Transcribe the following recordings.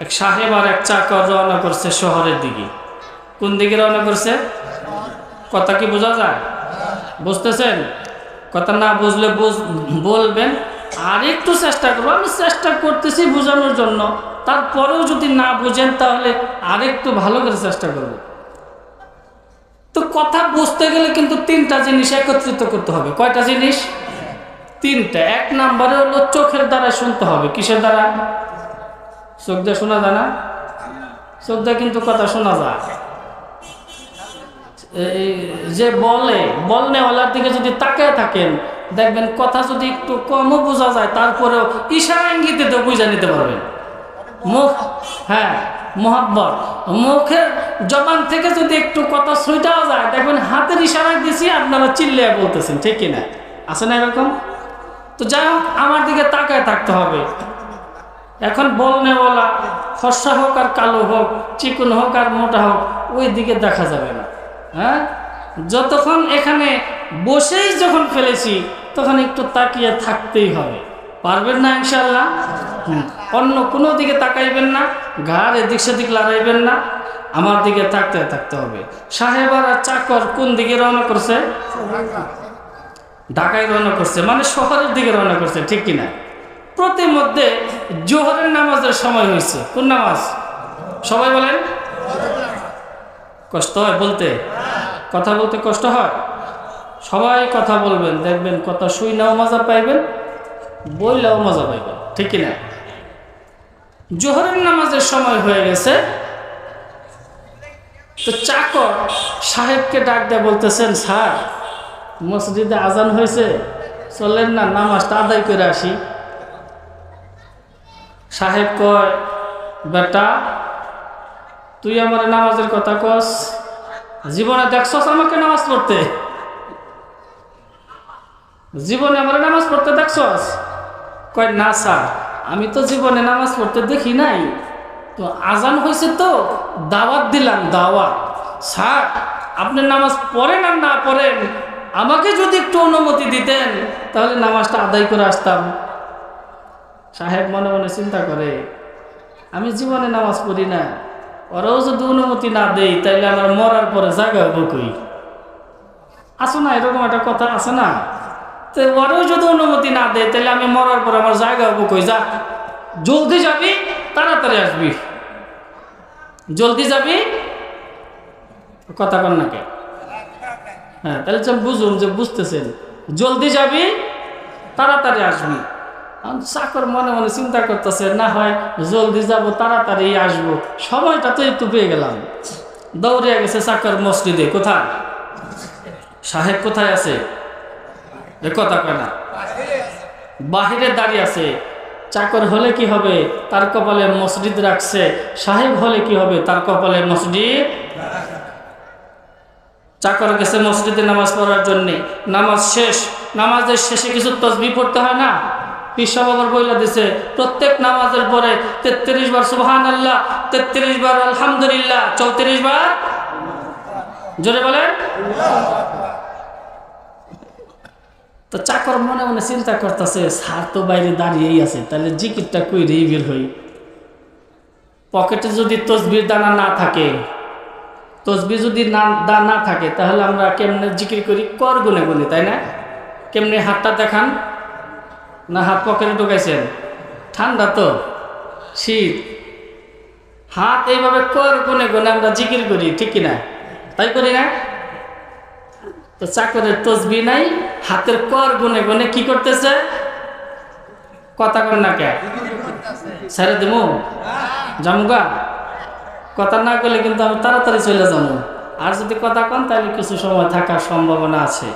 এক সাহেব আর এক চাকর রওনা করছে শহরের দিকে। কোন দিকে রওনা করছে? কথা কি বোঝা যায়? বুঝতেছেন? কথা না বুঝলে বুঝ- বলবেন। আর একটু চেষ্টা করব আমি চেষ্টা করতেছি বোঝানোর জন্য। তারপরেও যদি না বুঝেন, তাহলে আরেকটু ভালো করে চেষ্টা করব। তো কথা বুঝতে গেলে কিন্তু তিনটা জিনিস একত্রিত করতে হবে। কয়টা জিনিস? তিনটা। এক নাম্বারে হলো চোখের দ্বারা শুনতে হবে। কিসের দ্বারা? চোখ শোনা যায় না? চোখ কিন্তু কথা শোনা যায়। যে বলে, বলনেওয়ালার দিকে যদি তাকায় থাকেন, দেখবেন কথা যদি একটু কমও বোঝা যায়, তারপরেও ইশারা ইঙ্গিতে তো বুঝা নিতে পারবেন। মুখ হ্যাঁ মোহাব্বত। মুখের জবান থেকে যদি একটু কথা ছুটাও যায়, দেখবেন হাতের ইশারায় দিছি, আপনারা চিল্লিয়ে বলতেছেন, ঠিক কিনা? আছে না এরকম? তো যাই হোক, আমার দিকে তাকায় থাকতে হবে। এখন বলনেওয়ালা ফর্সা হোক আর কালো হোক, চিকন হোক আর মোটা হোক, ওই দিকে দেখা যাবে না। হ্যাঁ? যতক্ষণ এখানে বসেই যখন ফেলেছি, তখন একটু তাকিয়ে থাকতেই হবে। পারবেন না ইনশাল্লাহ। অন্য কোনো দিকে তাকাইবেন না, ঘাড় এদিক সেদিক লড়াইবেন না, আমার দিকে থাকতে থাকতে হবে। সাহেবার আর চাকর কোন দিকে রওনা করছে? ঢাকায় রওনা করছে মানে শহরের দিকে রওনা করছে, ঠিক কিনা? প্রতিমধ্যে জোহরের নামাজের সময় হয়েছে। কোন নামাজ? সবাই বলেন। কষ্ট হয় বলতে? কথা বলতে কষ্ট হয়? সবাই কথা বলবেন, দেখবেন কথা শুই নাও মজা পাইবেন, বইলেও মজা পাইবেন, ঠিক কিনা? জোহরের নামাজের সময় হয়ে গেছে। তো চাকর সাহেবকে ডাক দিয়ে বলতেছেন, স্যার, মসজিদে আজান হয়েছে চললেন না, নামাজটা আদায় করে আসি। সাহেব কয়, বেটা, তুই আমার নামাজের কথা কস, জীবনে দেখছস আমাকে নামাজ পড়তে? জীবনে আমার নামাজ পড়তে দেখছস? কয়, না স্যার, আমি তো জীবনে নামাজ পড়তে দেখি নাই। তো আজান হয়েছে তো, দাওয়াত দিলাম, দাওয়াত। স্যার, আপনি নামাজ পড়েন আর না পড়েন, আমাকে যদি একটু অনুমতি দিতেন, তাহলে নামাজটা আদায় করে আসতাম। সাহেব মনে মনে চিন্তা করে, আমি জীবনে নামাজ পড়ি না, ওরাও যদি অনুমতি না দেই তাইলে আমার মরার পরে জায়গা হব কই? আসো না, এরকম একটা কথা আছে না? তো ওরাও যদি অনুমতি না দেয় তাহলে আমি মরার পর আমার জায়গা হব কই? যা, জলদি যাবি, তাড়াতাড়ি আসবি। জলদি যাবি? কথা কন না কে হ্যাঁ তাহলে বুঝুন যে বুঝতেছেন। জলদি যাবি, তাড়াতাড়ি আসবি। চাকর মনে মনে চিন্তা করতেছে, না হয় জলদি যাব, তাড়াতাড়ি আসব। সময়টা তো একটু পেয়ে গেলাম। দৌড়ে গেছে চাকর মসজিদে, কোথায়? সাহেব কোথায় আছে? এ কথা কয় না। বাহিরে দাঁড়িয়ে আছে। চাকর হলে কি হবে? তার কপালে মসজিদ রাখছে। সাহেব হলে কি হবে? তার কপালে মসজিদ। চাকর গেছে মসজিদে নামাজ পড়ার জন্যে। নামাজ শেষ। নামাজের শেষে কিছু তসবি পড়তে হয় না? পিসা বাবার বইলা দিছে, প্রত্যেক নামাজের পরে তেত্রিশ বার সুবহান আল্লাহ তেত্রিশ বার আলহামদুলিল্লাহ, চৌত্রিশ বার জোরে বলেন। তো চাকর মনে মনে চিন্তা করতেছে, স্যার তো বাইরে দাঁড়িয়েই আছে, তাহলে জিকিরটা কইরেই বের হই? পকেটে যদি তসবির দানা না থাকে তসবি যদি না, দা না থাকে, তাহলে আমরা কেমনে জিকির করি? কর গুনে গুনে, তাই না? কেমনে হাতটা দেখান? না হাত পকেটে ঢুকাইছেন? ঠান্ডা তো। শীত। হাত এইভাবে কর গুনে গুনে আমরা জিকির করি, ঠিক কিনা? তাই করি না? তো চাকরের তসবি নাই, হাতের কর গুনে গুনে কি করতেছে? কথা কর না কে? ছেড়ে দেবো জামুগা? কথা না করলে কিন্তু আমি তাড়াতাড়ি চলে যাব আর যদি কথা কন, তাহলে কিছু সময় থাকার সম্ভাবনা আছে।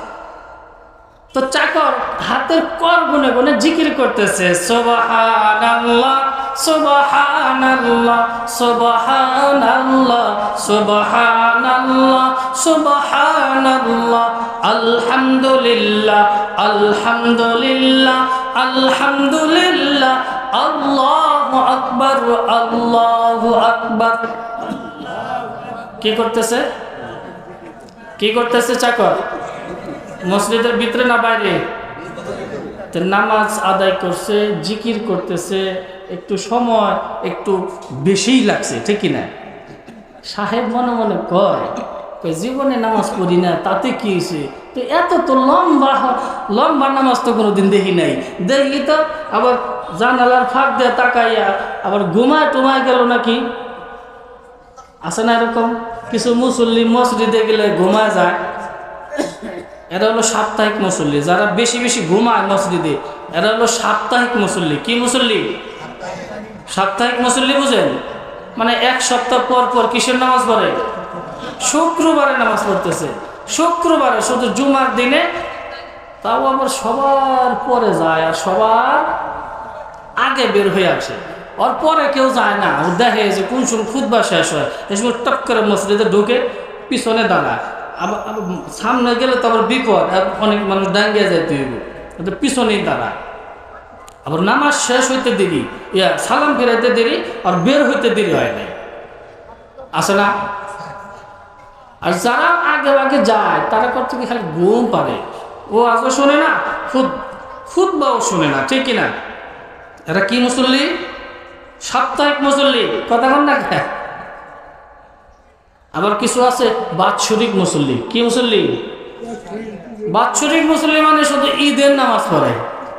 তো চাকর হাতের কর গুনে গুনে জিকির করতেছে, সোবাহানাল্লাহ আল্লাহু আকবার আল্লাহু আকবার। কি করতেছে? কি করতেছে চাকর? মসজিদের ভিতরে না বাইরে? নামাজ আদায় করছে জিকির করতেছে একটু সময় একটু বেশিই লাগছে ঠিক কিনা? সাহেব মনে মনে কয় কয়, জীবনে নামাজ পড়ি না তাতে কি হয়েছে? তো এত তো লম্বা লম্বা নামাজ তো কোনোদিন দেখি নাই। দেখি তো আবার জানালার ফাঁক দিয়ে তাকাইয়া আবার ঘুমায় টুমায় গেল নাকি? আছে না এরকম? কিছু মুসল্লি মসজিদে গেলে ঘুমায় যায়। এরা হলো সাপ্তাহিক মুসল্লি। যারা বেশি বেশি ঘুমায় মসজিদে, এরা হলো সাপ্তাহিক মুসল্লি। কি মুসল্লি? সাপ্তাহিক মুসল্লি বুঝেন? মানে এক সপ্তাহ পর পর কিসের নামাজ পড়ে? শুক্রবারে নামাজ পড়তেছে। শুক্রবারে শুধু জুমার দিনে, তাও আবার সবার পরে যায় আর সবার আগে বের হয়ে আসে। ওর পরে কেউ যায় না। দেখে যে কোন সময় খুদবা শেষ হয়। এসব টপ করে মসজিদে ঢুকে পিছনে দাঁড়ায়। সামনে গেলে তো আবার বিপদ অনেক মানুষ ডাঙ্গিয়ে তুই ওদের পিছনেই দাঁড়ায় আবার নামাজ শেষ হইতে দেরি, ইয়া সালাম ফেরাইতে দেরি, আর বের হইতে দেরি হয় নাই। আসে না? আর যারা আগে আগে যায়, তারা করতে কি খালি ঘুম পারে। ও আজও শোনে না, খুদ খুদ বাও শোনে না, ঠিক কিনা? এরা কি মুসল্লি? সাপ্তাহিক মুসল্লি, কথা কন না? আবার কিছু আছে, বাৎসরিক মুসল্লি। কি মুসল্লি? বাৎসরিক মুসল্লি মানে শুধু ঈদের নামাজ পড়ে।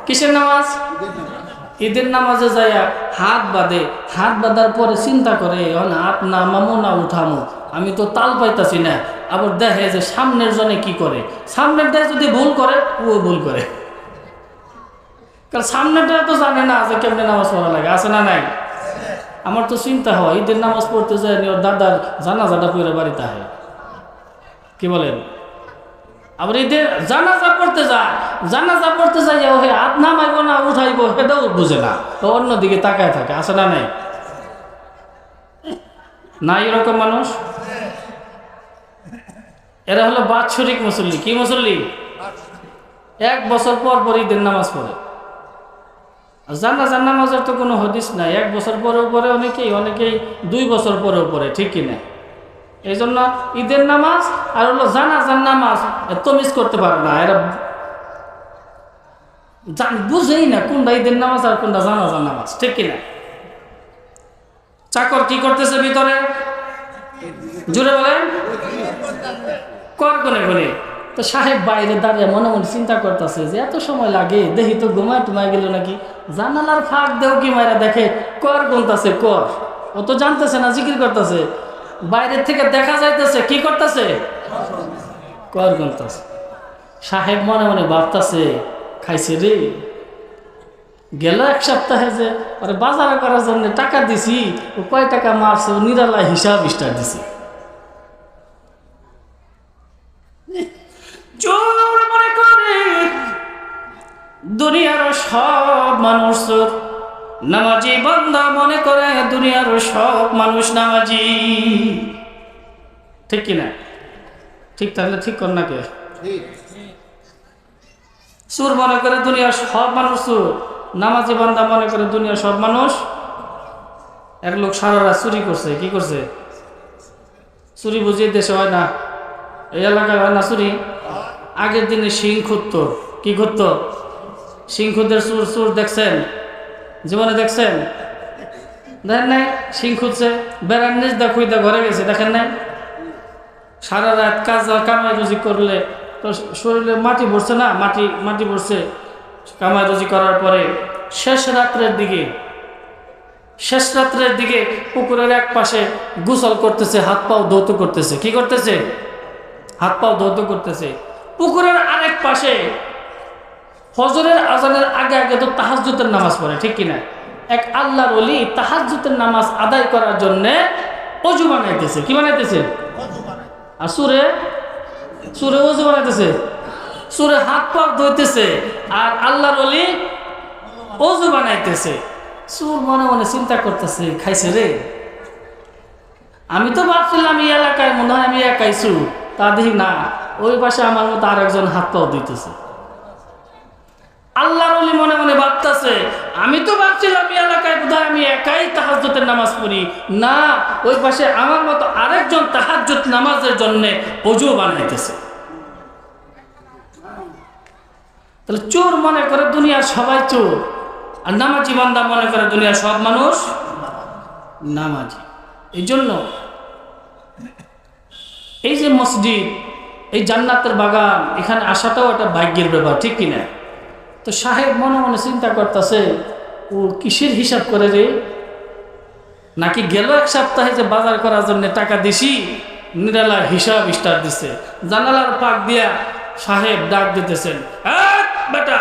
কিসের নামাজ? ঈদের নামাজে যাইয়া হাত বাঁধে। হাত বাঁধার পরে চিন্তা করে হাত নামামো না উঠামো। আমি তো তাল পাইতাছি না। আবার দেখে যে সামনের জনে কি করে? সামনের দেয় যদি ভুল করে, ও ভুল করে। কারণ সামনেটা তো জানে না যে কেমনে নামাজ পড়া লাগে। আছে না নাই? আমার তো চিন্তা হয়, ঈদের নামাজ পড়তে যায় ওর দাদার জানাজাটা পড়ে বাড়িতে হয় কি বলেন? আবার ঈদের জানাজা পড়তে যায়, জানাজা পড়তে ও হে হাত নামাইব না, উঠাইব সেটাও বুঝে না। তো অন্যদিকে তাকায় থাকে, আছে না নাই? না এরকম মানুষ? এরা হলো বাৎসরিক মুসল্লি। কি মুসল্লি? এক বছর পর পর ঈদের নামাজ পড়ে। আর জানাজার নামাজের তো কোনো হদিস নাই। এক বছর পরেও পরে অনেকেই অনেকেই দুই বছর পরেও পড়ে ঠিক কিনা এই জন্য ঈদের নামাজ আর হলো জানাজার নামাজ মিস করতে পারে না। এরা জান- বুঝেই না কোনটা ঈদের নামাজ আর কোনটা জানাজার নামাজ, ঠিক কিনা চাকর কি করতেছে ভিতরে? জুড়ে বলেন। কর কোনে কোনে তো সাহেব বাইরে দাঁড়িয়ে মনে মনে চিন্তা করতেছে যে এত সময় লাগে, দেখি তো ঘুমায় টুমায় গেল নাকি? জানালার ফাঁক দেও কি মায়েরা দেখে? কর গুনতাছে, কর। ও তো জানতেছে না, জিকির করতেছে। বাইরের থেকে দেখা যাইতেছে, কি করতেছে? কর গুনতাছে। সাহেব মনে মনে ভাবতাছে, খাইছে রে। গেল এক সপ্তাহে যে আরে বাজার করার জন্য টাকা দিছি, ও কয় টাকা মারছে, ও নিরালা হিসাব স্টার দিছে। চোর মনে করে। দুনিয়ার সব মানুষ চোর। নামাজি বান্দা মনে করে দুনিয়ার সব মানুষ নামাজি। ঠিক কিনা? ঠিক তাহলে ঠিক কর না কে? সুর মনে করে দুনিয়ার সব মানুষ সুর নামাজি বান্দা মনে করে দুনিয়ার সব মানুষ। এক লোক সারা রাত চুরি করছে কি করছে? চুরি বুঝিয়ে দেশে হয় না। এই এলাকায় হয় না চুরি। আগের দিনে সিং খুঁজত কি খুঁজত সিং খুদের সুর সুর দেখছেন? জীবনে দেখছেন? দেখেন নাই? সিং খুঁজছে বেড়ার নিজ দা খুঁজতে ঘরে গেছে, দেখেন নাই? সারা রাত কাজ, কামাই রুজি করলে তো শরীরে মাটি ভরছে না? মাটি মাটি ভরছে। কামাই রুজি করার পরে শেষ রাত্রের দিকে, শেষ রাত্রের দিকে পুকুরের এক পাশে গোসল করতেছে, হাত পাও ধৌত করতেছে। কি করতেছে? হাত পাও ধৌত করতেছে। পুকুরের আরেক পাশে। ফজরের আজানের আগে আগে তো তাহাজ্জুতের নামাজ পড়ে, ঠিক কিনা? এক আল্লাহর অলি তাহাজ্জুতের নামাজ আদায় করার জন্যে অজু বানাইতেছে। কি বানাইতেছে? আর সুরে? সুরে অজু বানাইতেছে। সুরে হাত পা ধুইতেছে আর আল্লাহর অলি অজু বানাইতেছে। সুর মনে মনে চিন্তা করতেছে, খাইছে রে। আমি তো ভাবছিলাম এই এলাকায়, মনে হয় আমি একাইছু তা দেখি না। ওই পাশে আমার মতো আরেকজন হাত পাও দিতেছে। আল্লাহর অলি মনে মনে ভাবতেছে, আমি তো ভাবছিলাম এই এলাকায় বোধহয় আমি একাই তাহাজ্জুতের নামাজ পড়ি। না, ওই পাশে আমার মতো আরেকজন তাহাজ্জুদ নামাজের জন্য অজু বানাইতেছে। তাহলে চোর মনে করে দুনিয়ার সবাই চোর, আর নামাজি বান্দা মনে করে দুনিয়া সব মানুষ নামাজি। এই জন্য এই যে মসজিদ এই জান্নাতের বাগান, এখানে আসাটাও একটা ভাগ্যের ব্যাপার, ঠিক কিনা? তো সাহেব মনে মনে চিন্তা করতেছে, ও কিসের হিসাব করে রে? নাকি গেল এক সপ্তাহে যে বাজার করার জন্য টাকা দিছি নিরালা হিসাব স্টার দিছে। জানালার পাক দিয়া সাহেব ডাক দিতেছেন বেটা,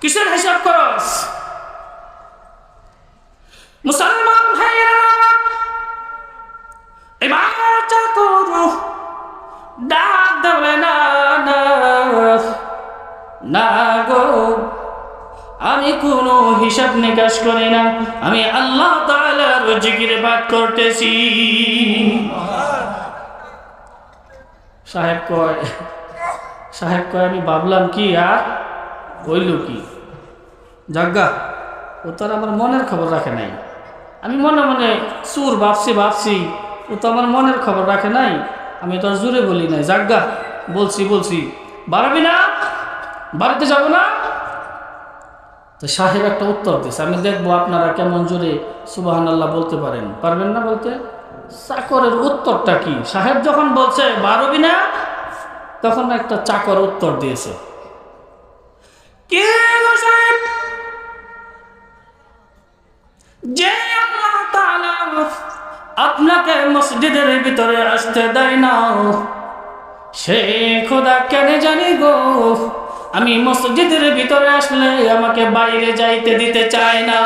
কিসের হিসাব করস? মুসলমান ভাইয়েরা, এবার যা কোনো হিসাব নিকাশ করি না। আমি আল্লাহ তাআলার জিকিরে বাদ করতেছি। সাহেব কয় সাহেব কয়, আমি ভাবলাম কি, আর হইল কি? জাগা, ও তো আমার মনের খবর রাখে নাই। আমি মনে মনে চুর ভাবছি ভাবছি, ও তো আমার মনের খবর রাখে নাই। আমি তো আর জোরে বলি নাই। জাগা, বলছি বলছি, বাড়াবি না? বাড়িতে যাব না? তো সাহেব একটা উত্তর দিচ্ছে আমি দেখব আপনারা কেমন জোরে সুবাহান আল্লাহ বলতে পারেন। পারবেন না বলতে? চাকরের উত্তরটা কি? সাহেব যখন বলছে, বারবি না? তখন একটা চাকর উত্তর দিয়েছে। কে সাহেব? যে আপনাকে মসজিদের ভিতরে আসতে দেয় না। সে খোদা কেন জানি গো? আমি মসজিদের ভিতরে আসলে আমাকে বাইরে যাইতে দিতে চায় না।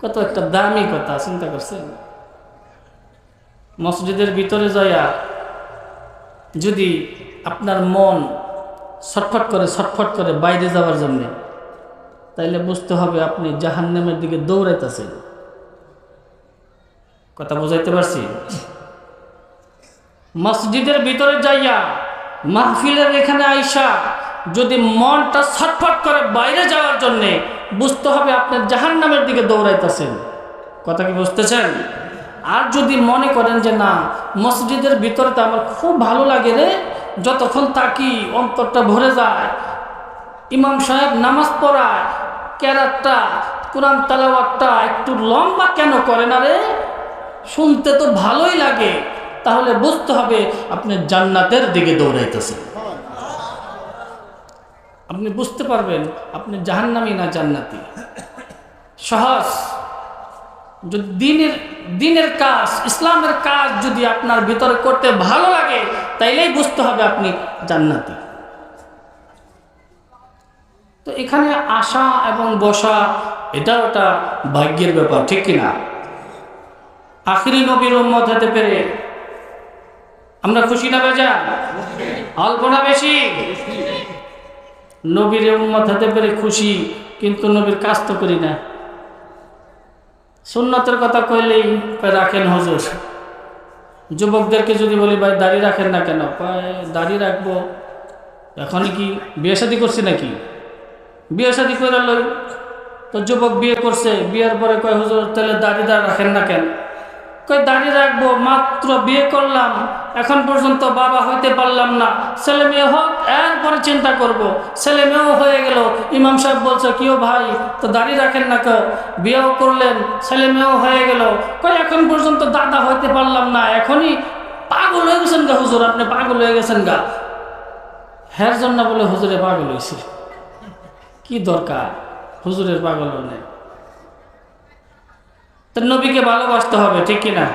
কত একটা দামি কথা, চিন্তা করছেন? মসজিদের ভিতরে যাইয়া যদি আপনার মন ছটফট করে ছটফট করে বাইরে যাওয়ার জন্যে, তাইলে বুঝতে হবে আপনি জাহান্নামের দিকে দৌড়াইতেছেন। কথা বোঝাইতে পারছি? মসজিদের ভিতরে যাইয়া মাহফিলের এখানে আইসা যদি মনটা ছটফট করে বাইরে যাওয়ার জন্যে বুঝতে হবে আপনি জাহান নামের দিকে দৌড়াইতেছেন। কথা কি বুঝতেছেন? আর যদি মনে করেন যে না, মসজিদের ভিতরে তো আমার খুব ভালো লাগে রে, যতক্ষণ তাকি অন্তরটা ভরে যায়, ইমাম সাহেব নামাজ পড়ায় ক্যারাতটা কোরআন তালাওয়াতটা একটু লম্বা কেন করে না রে? শুনতে তো ভালোই লাগে। তাহলে বুঝতে হবে আপনি জান্নাতের দিকে দৌড়াইতেছেন। আপনি বুঝতে পারবেন, আপনি জাহান্নামি না জান্নাতি। সহজ। যদি দিনের দিনের কাজ, ইসলামের কাজ যদি আপনার ভিতরে করতে ভালো লাগে, তাইলেই বুঝতে হবে আপনি জান্নাতি। তো এখানে আসা এবং বসা, এটাও একটা ভাগ্যের ব্যাপার, ঠিক কিনা? আখিরি নবীর উম্মত হতে পেরে আমরা খুশি না বেজা? অল্প না বেশি? নবীর উম্মত হতে পেরে খুশি, কিন্তু নবীর কাজ তো করি না। সুন্নতের কথা কইলেই রাখেন হজুর। যুবকদেরকে যদি বলি, ভাই, দাড়ি রাখেন না কেন? দাড়ি রাখব। এখনই কি বিয়ে শাদি করছি নাকি? বিয়ে শাদি করে লই। তো যুবক বিয়ে করছে, বিয়ের পরে কয়, হুজুর, তাহলে দাড়ি দা রাখেন না কেন? কই দাড়ি রাখব? মাত্র বিয়ে করলাম। এখন পর্যন্ত বাবা হইতে পারলাম না। ছেলে মেয়ে হোক, এরপরে চিন্তা করব। ছেলে মেয়েও হয়ে গেল। ইমাম সাহেব বলছে, কিও ভাই, তো দাড়ি রাখেন না কেউ। বিয়েও করলেন, ছেলে মেয়েও হয়ে গেল। কই এখন পর্যন্ত দাদা হইতে পারলাম না। এখনই পাগল হয়ে গেছেন গা হুজুর, আপনি পাগল হয়ে গেছেন গা। হ্যার জন্য বলে হুজুরে পাগল হয়েছে কি দরকার? হুজুরের পাগল নেই তো নবীকে ভালোবাসতে হবে ঠিক কিনা?